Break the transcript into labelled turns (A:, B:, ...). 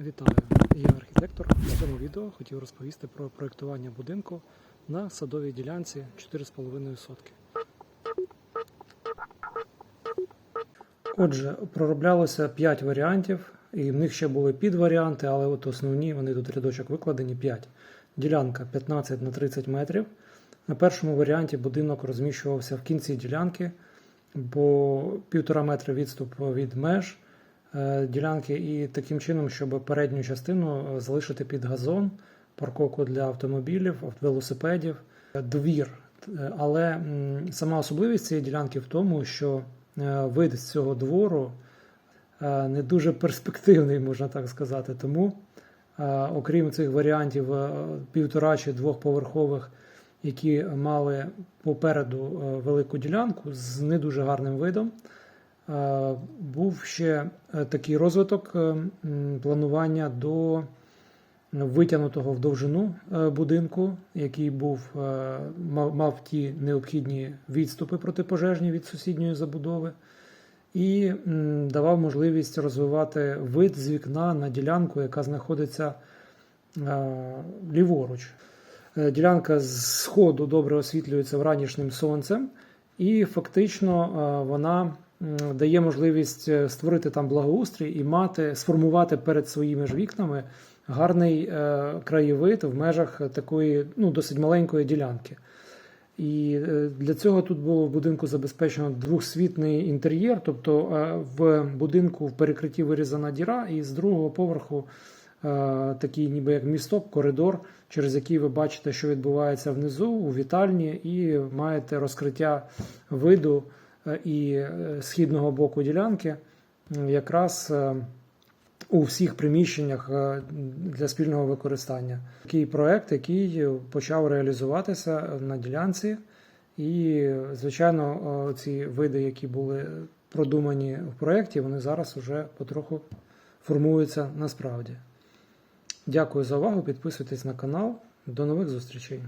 A: Вітаю, я архітектор. В цьому відео хотів розповісти про проєктування будинку на садовій ділянці 4,5 сотки. Отже, пророблялося 5 варіантів, і в них ще були підваріанти, але от основні вони тут рядочок викладені 5. Ділянка 15 на 30 метрів. На першому варіанті будинок розміщувався в кінці ділянки, бо півтора метра відступ від меж ділянки, і таким чином, щоб передню частину е, залишити під газон, парковку для автомобілів, велосипедів, е, двір. Е, Але сама особливість цієї ділянки в тому, що е, вид з цього двору е, не дуже перспективний, можна так сказати. Тому, е, окрім цих варіантів е, півтора чи двохповерхових, які мали попереду е, велику ділянку з не дуже гарним видом. Е, Був ще е, такий розвиток е, планування до витягнутого в довжину будинку, який був, мав, ті необхідні відступи протипожежні від сусідньої забудови, і давав можливість розвивати вид з вікна на ділянку, яка знаходиться ліворуч. Ділянка з сходу добре освітлюється вранішнім сонцем, і фактично вона дає можливість е, створити там благоустрій і мати, сформувати перед своїми ж вікнами гарний е, краєвид в межах такої ну, досить маленької ділянки. І е, для цього тут було в будинку забезпечено двохсвітний інтер'єр, тобто в будинку в перекритті вирізана діра, і з другого поверху такий, ніби як місток, коридор, через який ви бачите, що відбувається внизу у вітальні, і маєте розкриття виду і е, східного боку ділянки, якраз е, у всіх приміщеннях е, для спільного використання. Такий проект, який почав реалізуватися на ділянці, і, звичайно, е, ці види, які були продумані в проєкті, вони зараз вже потроху формуються насправді. Дякую за увагу. Підписуйтесь на канал. До нових зустрічей.